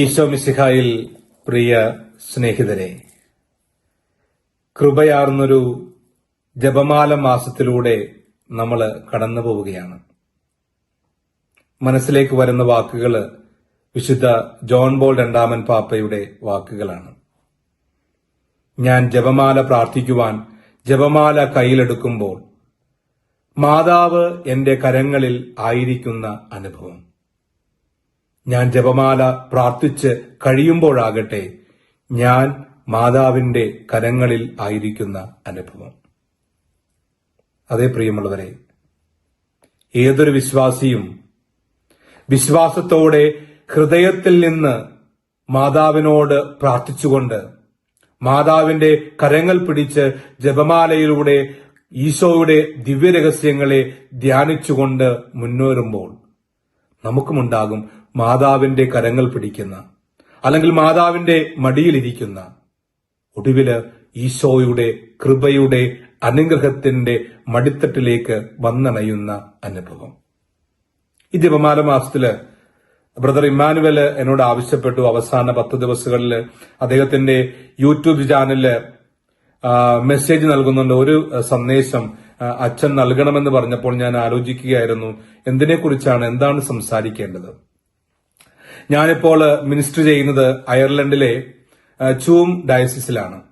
ഈശോ മിസിഹായിൽ പ്രിയ സ്നേഹിതരെ കൃപയാർന്നൊരു ജപമാല മാസത്തിലൂടെ നമ്മൾ കടന്നു പോവുകയാണ് മനസ്സിലേക്ക് വരുന്ന വാക്കുകൾ വിശുദ്ധ ജോൺ ബോൾ രണ്ടാമൻ പാപ്പയുടെ വാക്കുകളാണ്. ഞാൻ ജപമാല പ്രാർത്ഥിക്കുവാൻ ജപമാല കയ്യിലെടുക്കുമ്പോൾ മാതാവ് എന്റെ കരങ്ങളിൽ ആയിരിക്കുന്ന അനുഭവം. ഞാൻ ജപമാല പ്രാർത്ഥിച്ച് കഴിയുമ്പോഴാകട്ടെ ഞാൻ മാതാവിന്റെ കരങ്ങളിൽ ആയിരിക്കുന്ന അനുഭവം. അതേ പ്രിയമുള്ളവരെ ഏതൊരു വിശ്വാസിയും വിശ്വാസത്തോടെ ഹൃദയത്തിൽ നിന്ന് മാതാവിനോട് പ്രാർത്ഥിച്ചുകൊണ്ട് മാതാവിന്റെ കരങ്ങൾ പിടിച്ച് ജപമാലയിലൂടെ ഈശോയുടെ ദിവ്യരഹസ്യങ്ങളെ ധ്യാനിച്ചുകൊണ്ട് മുന്നേറുമ്പോൾ നമുക്കുമുണ്ടാകും മാതാവിന്റെ കരങ്ങൾ പിടിക്കുന്ന അല്ലെങ്കിൽ മാതാവിന്റെ മടിയിലിരിക്കുന്ന ഒടുവിൽ ഈശോയുടെ കൃപയുടെ അനുഗ്രഹത്തിന്റെ മടിത്തട്ടിലേക്ക് വന്നണയുന്ന അനുഭവം. ഈ ജപമാല മാസത്തിൽ ബ്രദർ ഇമ്മാനുവൽ എന്നോട് ആവശ്യപ്പെട്ടു. അവസാന പത്ത് ദിവസങ്ങളിൽ അദ്ദേഹത്തിന്റെ യൂട്യൂബ് ചാനലിൽ മെസ്സേജ് നൽകുന്നുണ്ട്. ഒരു സന്ദേശം അച്ഛൻ നൽകണമെന്ന് പറഞ്ഞപ്പോൾ ഞാൻ ആലോചിക്കുകയായിരുന്നു. എന്തിനെക്കുറിച്ചാണ് എന്താണ് സംസാരിക്കേണ്ടത്? ഞാനിപ്പോൾ മിനിസ്റ്റർ ചെയ്യുന്നത് അയർലൻഡിലെ ചൂം ഡയസിസിലാണ്.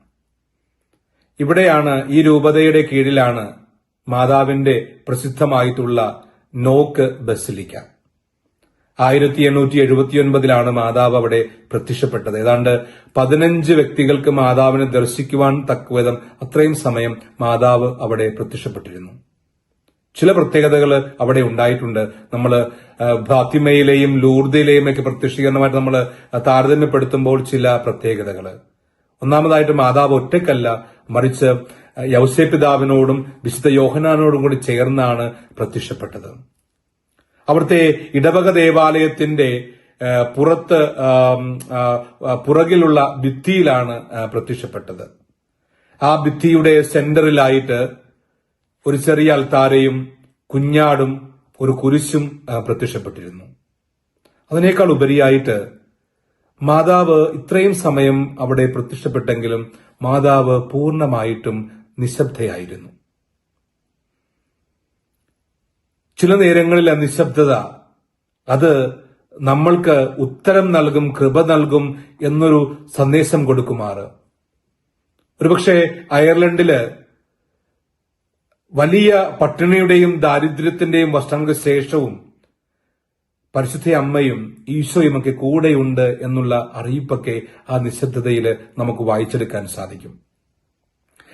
ഇവിടെയാണ് ഈ രൂപതയുടെ കീഴിലാണ് മാതാവിന്റെ പ്രസിദ്ധമായിട്ടുള്ള നോക്ക് ബസിലിക്ക. ആയിരത്തി എണ്ണൂറ്റി എഴുപത്തിയൊൻപതിലാണ് മാതാവ് അവിടെ പ്രത്യക്ഷപ്പെട്ടത്. ഏതാണ്ട് പതിനഞ്ച് വ്യക്തികൾക്ക് മാതാവിനെ ദർശിക്കുവാൻ തക്കവിധം അത്രയും സമയം മാതാവ് അവിടെ പ്രത്യക്ഷപ്പെട്ടിരുന്നു. ചില പ്രത്യേകതകൾ അവിടെ ഉണ്ടായിട്ടുണ്ട്. നമ്മൾ ഫാത്തിമയിലെയും ലൂർദയിലെയും ഒക്കെ പ്രത്യക്ഷീകരണമായിട്ട് നമ്മൾ താരതമ്യപ്പെടുത്തുമ്പോൾ ചില പ്രത്യേകതകൾ ഒന്നാമതായിട്ട് മാതാവ് ഒറ്റക്കല്ല മറിച്ച് യൗസേ പിതാവിനോടും വിശുദ്ധ യോഹനാനോടും കൂടി ചേർന്നാണ് പ്രത്യക്ഷപ്പെട്ടത്. അവിടുത്തെ ഇടവക ദേവാലയത്തിന്റെ പുറത്ത് പുറകിലുള്ള ഭിത്തിയിലാണ് പ്രത്യക്ഷപ്പെട്ടത്. ആ ഭിത്തിയുടെ സെന്ററിലായിട്ട് ഒരു ചെറിയ അൽത്താരയും കുഞ്ഞാടും ഒരു കുരിശും പ്രത്യക്ഷപ്പെട്ടിരുന്നു. അതിനേക്കാൾ ഉപരിയായിട്ട് മാതാവ് ഇത്രയും സമയം അവിടെ പ്രത്യക്ഷപ്പെട്ടെങ്കിലും മാതാവ് പൂർണമായിട്ടും നിശബ്ദയായിരുന്നു. ചില നേരങ്ങളിൽ ആ നിശബ്ദത അത് നമ്മൾക്ക് ഉത്തരം നൽകും കൃപ നൽകും എന്നൊരു സന്ദേശം കൊടുക്കുമാറ്. ഒരുപക്ഷെ അയർലൻഡിൽ വലിയ പട്ടിണിയുടെയും ദാരിദ്ര്യത്തിന്റെയും വസ്ത്രങ്ങൾക്ക് ശേഷവും പരിശുദ്ധ അമ്മയും ഈശോയും ഒക്കെ കൂടെയുണ്ട് എന്നുള്ള അറിയിപ്പൊക്കെ ആ നിശബ്ദതയിൽ നമുക്ക് വായിച്ചെടുക്കാൻ സാധിക്കും.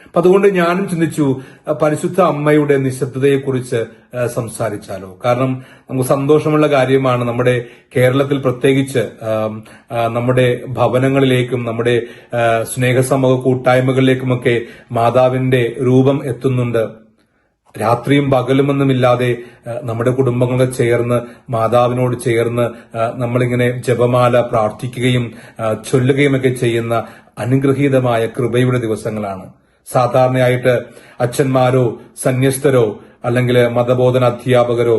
അപ്പൊ അതുകൊണ്ട് ഞാനും ചിന്തിച്ചു പരിശുദ്ധ അമ്മയുടെ നിശബ്ദതയെക്കുറിച്ച് സംസാരിച്ചാലോ? കാരണം നമുക്ക് സന്തോഷമുള്ള കാര്യമാണ് നമ്മുടെ കേരളത്തിൽ പ്രത്യേകിച്ച് നമ്മുടെ ഭവനങ്ങളിലേക്കും നമ്മുടെ സ്നേഹസമൂഹ കൂട്ടായ്മകളിലേക്കുമൊക്കെ മാതാവിന്റെ രൂപം എത്തുന്നുണ്ട്. രാത്രിയും പകലുമൊന്നുമില്ലാതെ നമ്മുടെ കുടുംബങ്ങളെ ചേർന്ന് മാതാവിനോട് ചേർന്ന് നമ്മളിങ്ങനെ ജപമാല പ്രാർത്ഥിക്കുകയും ചൊല്ലുകയും ചൊല്ലുകയുമൊക്കെ ചെയ്യുന്ന അനുഗ്രഹീതമായ കൃപയുടെ ദിവസങ്ങളാണ്. സാധാരണയായിട്ട് അച്ഛന്മാരോ സന്യസ്തരോ അല്ലെങ്കിൽ മതബോധന അധ്യാപകരോ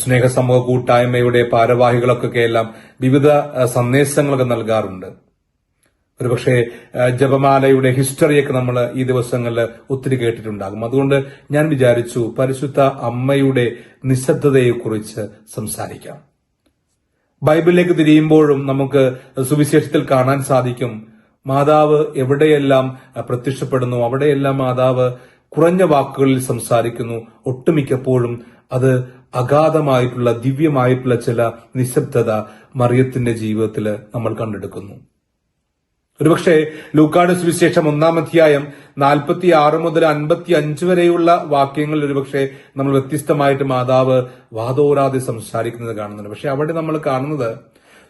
സ്നേഹസമൂഹ കൂട്ടായ്മയുടെ ഭാരവാഹികളൊക്കെ എല്ലാം വിവിധ സന്ദേശങ്ങളൊക്കെ നൽകാറുണ്ട്. ഒരുപക്ഷെ ജപമാലയുടെ ഹിസ്റ്ററിയൊക്കെ നമ്മൾ ഈ ദിവസങ്ങളിൽ ഒത്തിരി കേട്ടിട്ടുണ്ടാകും. അതുകൊണ്ട് ഞാൻ വിചാരിച്ചു പരിശുദ്ധ അമ്മയുടെ നിശബ്ദതയെക്കുറിച്ച് സംസാരിക്കാം. ബൈബിളിലേക്ക് തിരിയുമ്പോഴും നമുക്ക് സുവിശേഷത്തിൽ കാണാൻ സാധിക്കും മാതാവ് എവിടെയെല്ലാം പ്രത്യക്ഷപ്പെടുന്നു അവിടെയെല്ലാം മാതാവ് കുറഞ്ഞ വാക്കുകളിൽ സംസാരിക്കുന്നു ഒട്ടുമിക്കപ്പോഴും അത് അഗാധമായിട്ടുള്ള ദിവ്യമായിട്ടുള്ള ചില നിശബ്ദത മറിയത്തിന്റെ ജീവിതത്തിൽ നമ്മൾ കണ്ടെടുക്കുന്നു. ഒരുപക്ഷെ ലൂക്കാട് സുവിശേഷം ഒന്നാം അധ്യായം നാൽപ്പത്തി ആറ് മുതൽ അൻപത്തി അഞ്ച് വരെയുള്ള വാക്യങ്ങളിൽ ഒരുപക്ഷെ നമ്മൾ വ്യത്യസ്തമായിട്ട് മാതാവ് വാദോരാതെ സംസാരിക്കുന്നത് കാണുന്നുണ്ട്. പക്ഷെ അവിടെ നമ്മൾ കാണുന്നത്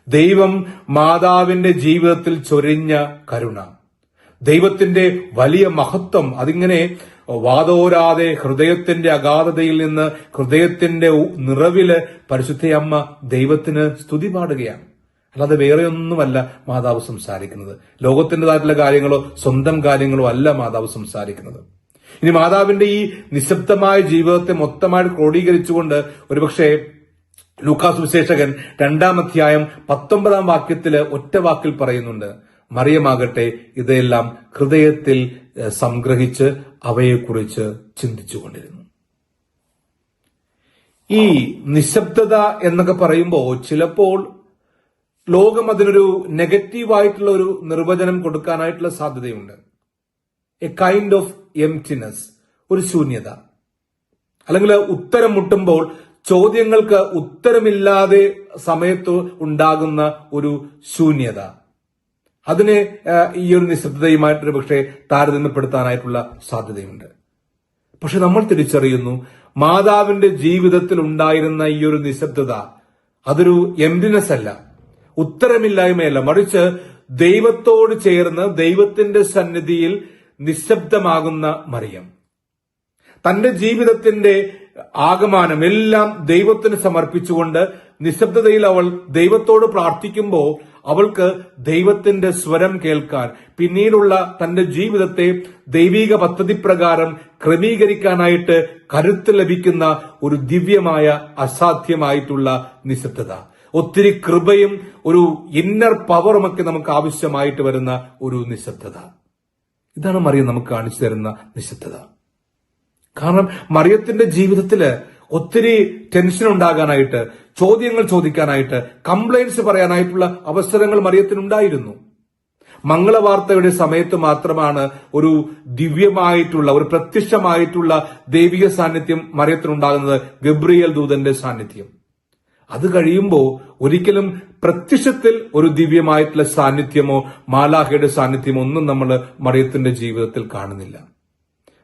ദൈവം മാതാവിന്റെ ജീവിതത്തിൽ ചൊരിഞ്ഞ കരുണ. ദൈവത്തിന്റെ വലിയ മഹത്വം. അതിങ്ങനെ വാതോരാതെ ഹൃദയത്തിന്റെ അഗാധതയിൽ നിന്ന് ഹൃദയത്തിന്റെ നിറവിൽ പരിശുദ്ധയമ്മ ദൈവത്തിന് സ്തുതി പാടുകയാണ്. അല്ലാതെ വേറെ ഒന്നുമല്ല മാതാവ് സംസാരിക്കുന്നത്. ലോകത്തിന്റെതായിട്ടുള്ള കാര്യങ്ങളോ സ്വന്തം കാര്യങ്ങളോ അല്ല മാതാവ് സംസാരിക്കുന്നത്. ഇനി മാതാവിന്റെ ഈ നിശബ്ദമായ ജീവിതത്തെ മൊത്തമായിട്ട് ക്രോഡീകരിച്ചുകൊണ്ട് ഒരുപക്ഷെ ലൂക്കാസ് വിശേഷകൻ രണ്ടാം അധ്യായം പത്തൊമ്പതാം വാക്യത്തിൽ ഒറ്റ വാക്കിൽ പറയുന്നുണ്ട് മറിയമാകട്ടെ ഇതെല്ലാം ഹൃദയത്തിൽ സംഗ്രഹിച്ച് അവയെക്കുറിച്ച് ചിന്തിച്ചുകൊണ്ടിരുന്നു. ഈ നിശബ്ദത എന്നൊക്കെ പറയുമ്പോൾ ചിലപ്പോൾ ലോകം അതിനൊരു നെഗറ്റീവായിട്ടുള്ള ഒരു നിർവചനം കൊടുക്കാനായിട്ടുള്ള സാധ്യതയുണ്ട്. എ കൈൻഡ് ഓഫ് എംറ്റിനെസ് ഒരു ശൂന്യത. അല്ലെങ്കിൽ ഉത്തരം മുട്ടുമ്പോൾ ചോദ്യങ്ങൾക്ക് ഉത്തരമില്ലാതെ സമയത്ത് ഉണ്ടാകുന്ന ഒരു ശൂന്യത. അതിനെ ഈ ഒരു നിശബ്ദതയുമായിട്ടൊരു പക്ഷേ താരതമ്യപ്പെടുത്താനായിട്ടുള്ള സാധ്യതയുണ്ട്. പക്ഷെ നമ്മൾ തിരിച്ചറിയുന്നു മാതാവിന്റെ ജീവിതത്തിൽ ഉണ്ടായിരുന്ന ഈ ഒരു നിശബ്ദത അതൊരു എംഡിനെസ് അല്ല. ഉത്തരമില്ലായ്മയല്ല. മറിച്ച് ദൈവത്തോട് ചേർന്ന് ദൈവത്തിന്റെ സന്നിധിയിൽ നിശബ്ദമാകുന്ന മറിയം. തന്റെ ജീവിതത്തിന്റെ ആകമാനം എല്ലാം ദൈവത്തിന് സമർപ്പിച്ചുകൊണ്ട് നിശബ്ദതയിൽ അവൾ ദൈവത്തോട് പ്രാർത്ഥിക്കുമ്പോൾ അവൾക്ക് ദൈവത്തിന്റെ സ്വരം കേൾക്കാൻ പിന്നീടുള്ള തന്റെ ജീവിതത്തെ ദൈവിക പദ്ധതി പ്രകാരം ക്രമീകരിക്കാനായിട്ട് കരുത്ത് ലഭിക്കുന്ന ഒരു ദിവ്യമായ അസാധ്യമായിട്ടുള്ള നിശബ്ദത. ഒത്തിരി കൃപയും ഒരു ഇന്നർ പവറും ഒക്കെ നമുക്ക് ആവശ്യമായിട്ട് വരുന്ന ഒരു നിശബ്ദത. ഇതാണ് മറിയം നമുക്ക് കാണിച്ചു തരുന്ന നിശബ്ദത. കാരണം മറിയത്തിന്റെ ജീവിതത്തിൽ ഒത്തിരി ടെൻഷൻ ഉണ്ടാകാനായിട്ട് ചോദ്യങ്ങൾ ചോദിക്കാനായിട്ട് കംപ്ലൈന്റ്സ് പറയാനായിട്ടുള്ള അവസരങ്ങൾ മറിയത്തിനുണ്ടായിരുന്നു. മംഗളവാർത്തയുടെ സമയത്ത് മാത്രമാണ് ഒരു ദിവ്യമായിട്ടുള്ള ഒരു പ്രത്യക്ഷമായിട്ടുള്ള ദൈവിക സാന്നിധ്യം മറിയത്തിനുണ്ടാകുന്നത് ഗബ്രിയൽ ദൂതന്റെ സാന്നിധ്യം. അത് കഴിയുമ്പോൾ ഒരിക്കലും പ്രത്യക്ഷത്തിൽ ഒരു ദിവ്യമായിട്ടുള്ള സാന്നിധ്യമോ മാലാഹയുടെ സാന്നിധ്യമോ ഒന്നും നമ്മൾ മറിയത്തിന്റെ ജീവിതത്തിൽ കാണുന്നില്ല.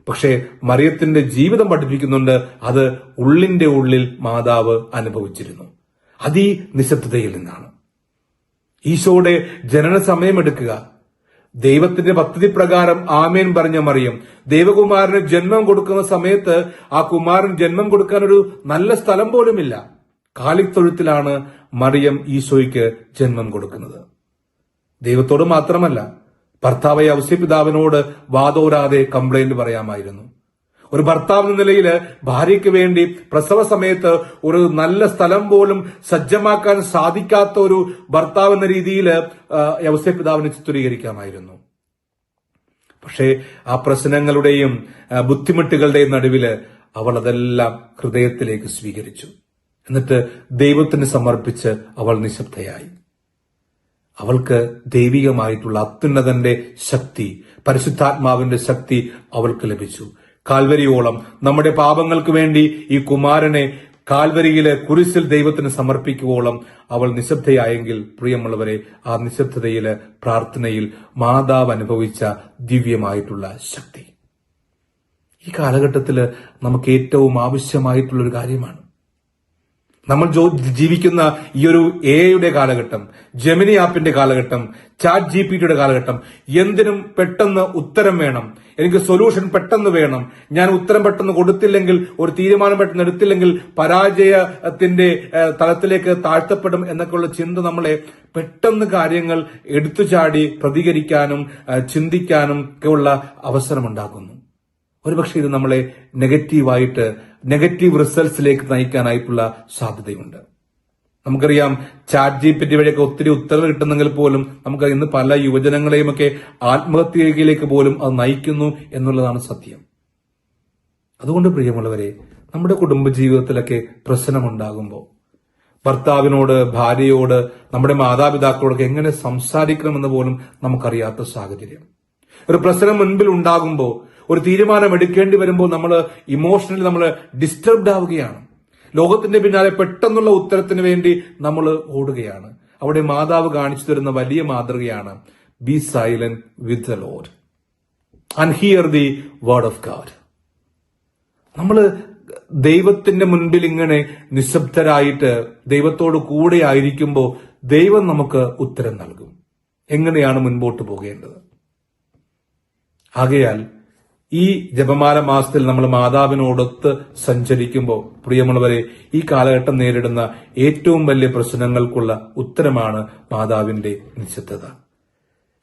പക്ഷേ മറിയത്തിന്റെ ജീവിതം പഠിപ്പിക്കുന്നുണ്ട് അത് ഉള്ളിന്റെ ഉള്ളിൽ മാതാവ് അനുഭവിച്ചിരുന്നു. അതീ നിശബ്ദതയിൽ നിന്നാണ്. ഈശോയുടെ ജനന സമയമെടുക്കുക ദൈവത്തിന്റെ പദ്ധതി പ്രകാരം ആമേൻ പറഞ്ഞ മറിയം. ദൈവകുമാരന് ജന്മം കൊടുക്കുന്ന സമയത്ത് ആ കുമാരൻ ജന്മം കൊടുക്കാൻ ഒരു നല്ല സ്ഥലം പോലുമില്ല. കാലിത്തൊഴുത്തിലാണ് മറിയം ഈശോയ്ക്ക് ജന്മം കൊടുക്കുന്നത്. ദൈവത്തോട് മാത്രമല്ല ഭർത്താവായ ഔസ്യപിതാവിനോട് വാതോരാതെ കംപ്ലൈന്റ് പറയാമായിരുന്നു. ഒരു ഭർത്താവ് എന്ന നിലയിൽ ഭാര്യയ്ക്ക് വേണ്ടി പ്രസവ സമയത്ത് ഒരു നല്ല സ്ഥലം പോലും സജ്ജമാക്കാൻ സാധിക്കാത്ത ഒരു ഭർത്താവ് എന്ന രീതിയിൽ ഔസ്യപിതാവിനെ ചിത്രീകരിക്കാമായിരുന്നു. പക്ഷേ ആ പ്രശ്നങ്ങളുടെയും ബുദ്ധിമുട്ടുകളുടെയും നടുവിൽ അവൾ അതെല്ലാം ഹൃദയത്തിലേക്ക് സ്വീകരിച്ചു. എന്നിട്ട് ദൈവത്തിന് സമർപ്പിച്ച് അവൾ നിശബ്ദയായി. അവൾക്ക് ദൈവികമായിട്ടുള്ള അത്യുന്നതന്റെ ശക്തി പരിശുദ്ധാത്മാവിന്റെ ശക്തി അവൾക്ക് ലഭിച്ചു. കാൽവരിയോളം നമ്മുടെ പാപങ്ങൾക്ക് വേണ്ടി ഈ കുമാരനെ കാൽവരിയിലെ കുരിശിൽ ദൈവത്തിന് സമർപ്പിക്കുവോളം അവൾ നിശബ്ദയായെങ്കിൽ പ്രിയമുള്ളവരെ ആ നിശബ്ദതയിലെ പ്രാർത്ഥനയിൽ മാതാവ് അനുഭവിച്ച ദിവ്യമായിട്ടുള്ള ശക്തി. ഈ കാലഘട്ടത്തിൽ നമുക്ക് ഏറ്റവും ആവശ്യമായിട്ടുള്ള ഒരു കാര്യമാണ് നമ്മൾ ജീവിക്കുന്ന ഈ ഒരു എയുടെ കാലഘട്ടം ജെമിനി ആപ്പിന്റെ കാലഘട്ടം ചാറ്റ് ജി പി ടിയുടെ കാലഘട്ടം എന്തിനും പെട്ടെന്ന് ഉത്തരം വേണം. എനിക്ക് സൊല്യൂഷൻ പെട്ടെന്ന് വേണം. ഞാൻ ഉത്തരം പെട്ടെന്ന് കൊടുത്തില്ലെങ്കിൽ ഒരു തീരുമാനം പെട്ടെന്ന് എടുത്തില്ലെങ്കിൽ പരാജയത്തിന്റെ തലത്തിലേക്ക് താഴ്ത്തപ്പെടും എന്നൊക്കെയുള്ള ചിന്ത നമ്മളെ പെട്ടെന്ന് കാര്യങ്ങൾ എടുത്തുചാടി പ്രതികരിക്കാനും ചിന്തിക്കാനും ഒക്കെ ഉള്ള അവസരമുണ്ടാക്കുന്നു. ഒരുപക്ഷെ ഇത് നമ്മളെ നെഗറ്റീവായിട്ട് നെഗറ്റീവ് റിസൾട്ട്സിലേക്ക് നയിക്കാനായിട്ടുള്ള സാധ്യതയുണ്ട്. നമുക്കറിയാം ചാറ്റ് ജി പി വഴിയൊക്കെ ഒത്തിരി ഉത്തരവ് കിട്ടുന്നെങ്കിൽ പോലും നമുക്ക് ഇന്ന് പല യുവജനങ്ങളെയും ഒക്കെ ആത്മഹത്യയിലേക്ക് പോലും അത് നയിക്കുന്നു എന്നുള്ളതാണ് സത്യം. അതുകൊണ്ട് പ്രിയമുള്ളവരെ നമ്മുടെ കുടുംബജീവിതത്തിലൊക്കെ പ്രശ്നമുണ്ടാകുമ്പോൾ ഭർത്താവിനോട് ഭാര്യയോട് നമ്മുടെ മാതാപിതാക്കളോടൊക്കെ എങ്ങനെ സംസാരിക്കണമെന്ന് പോലും നമുക്കറിയാത്ത സാഹചര്യം. ഒരു പ്രശ്നം മുൻപിൽ ഉണ്ടാകുമ്പോൾ ഒരു തീരുമാനം എടുക്കേണ്ടി വരുമ്പോൾ നമ്മൾ ഇമോഷണലി നമ്മൾ ഡിസ്റ്റർബ്ഡ് ആവുകയാണ്. ലോകത്തിന്റെ പിന്നാലെ പെട്ടെന്നുള്ള ഉത്തരത്തിന് വേണ്ടി നമ്മൾ ഓടുകയാണ്. അവിടെ മാതാവ് കാണിച്ചു തരുന്ന വലിയ മാതൃകയാണ് be silent with the Lord and hear the word of God നമ്മൾ ദൈവത്തിന്റെ മുൻപിൽ ഇങ്ങനെ നിശബ്ദരായിട്ട് ദൈവത്തോട് കൂടെ ആയിരിക്കുമ്പോൾ ദൈവം നമുക്ക് ഉത്തരം നൽകും. എങ്ങനെയാണ് മുൻപോട്ട് പോകേണ്ടത്? ആകയാൽ ഈ ജപമാല മാസത്തിൽ നമ്മൾ മാതാവിനോടൊത്ത് സഞ്ചരിക്കുമ്പോൾ പ്രിയമുള്ളവരെ ഈ കാലഘട്ടം നേരിടുന്ന ഏറ്റവും വലിയ പ്രശ്നങ്ങൾക്കുള്ള ഉത്തരമാണ് മാതാവിന്റെ നിശബ്ദത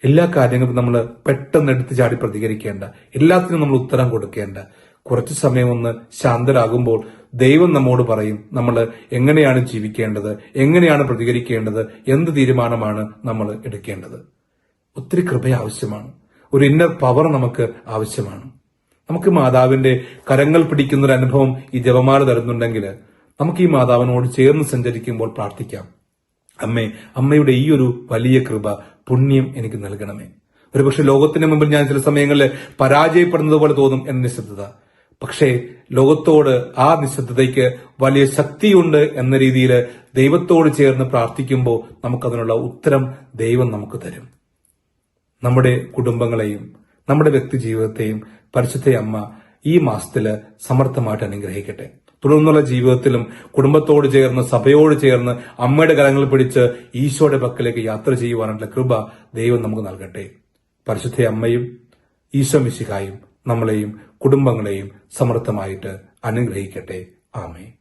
എല്ലാ കാര്യങ്ങൾക്കും നമ്മൾ പെട്ടെന്ന് എടുത്തു ചാടി പ്രതികരിക്കേണ്ട എല്ലാത്തിനും നമ്മൾ ഉത്തരം കൊടുക്കേണ്ട. കുറച്ച് സമയം ഒന്ന് ശാന്തരാകുമ്പോൾ ദൈവം നമ്മോട് പറയും നമ്മൾ എങ്ങനെയാണ് ജീവിക്കേണ്ടത് എങ്ങനെയാണ് പ്രതികരിക്കേണ്ടത് എന്ത് തീരുമാനമാണ് നമ്മൾ എടുക്കേണ്ടത്. ഒത്തിരി കൃപ ആവശ്യമാണ്. ഒരു ഇന്നർ പവർ നമുക്ക് ആവശ്യമാണ്. നമുക്ക് മാതാവിന്റെ കരങ്ങൾ പിടിക്കുന്ന ഒരു അനുഭവം ഈ ജപമാല തരുന്നുണ്ടെങ്കിൽ നമുക്ക് ഈ മാതാവിനോട് ചേർന്ന് സഞ്ചരിക്കുമ്പോൾ പ്രാർത്ഥിക്കാം. അമ്മേ അമ്മയുടെ ഈ ഒരു വലിയ കൃപ പുണ്യം എനിക്ക് നൽകണമേ. ഒരുപക്ഷെ ലോകത്തിന് മുമ്പിൽ ഞാൻ ചില സമയങ്ങളിൽ പരാജയപ്പെടുന്നത് പോലെ തോന്നും എന്ന നിശബ്ദത. പക്ഷേ ലോകത്തോട് ആ നിശബ്ദതയ്ക്ക് വലിയ ശക്തിയുണ്ട് എന്ന രീതിയിൽ ദൈവത്തോട് ചേർന്ന് പ്രാർത്ഥിക്കുമ്പോൾ നമുക്കതിനുള്ള ഉത്തരം ദൈവം നമുക്ക് തരും. നമ്മുടെ കുടുംബങ്ങളെയും നമ്മുടെ വ്യക്തി ജീവിതത്തെയും പരിശുദ്ധ അമ്മ ഈ മാസത്തിൽ സമർത്ഥമായിട്ട് അനുഗ്രഹിക്കട്ടെ. തുടർന്നുള്ള ജീവിതത്തിലും കുടുംബത്തോട് ചേർന്ന് സഭയോട് ചേർന്ന് അമ്മയുടെ കരങ്ങൾ പിടിച്ച് ഈശോയുടെ പക്കലേക്ക് യാത്ര ചെയ്യുവാനുള്ള കൃപ ദൈവം നമുക്ക് നൽകട്ടെ. പരിശുദ്ധ അമ്മയും ഈശോ മിശിഹായും നമ്മളെയും കുടുംബങ്ങളെയും സമർത്ഥമായിട്ട് അനുഗ്രഹിക്കട്ടെ. ആമേ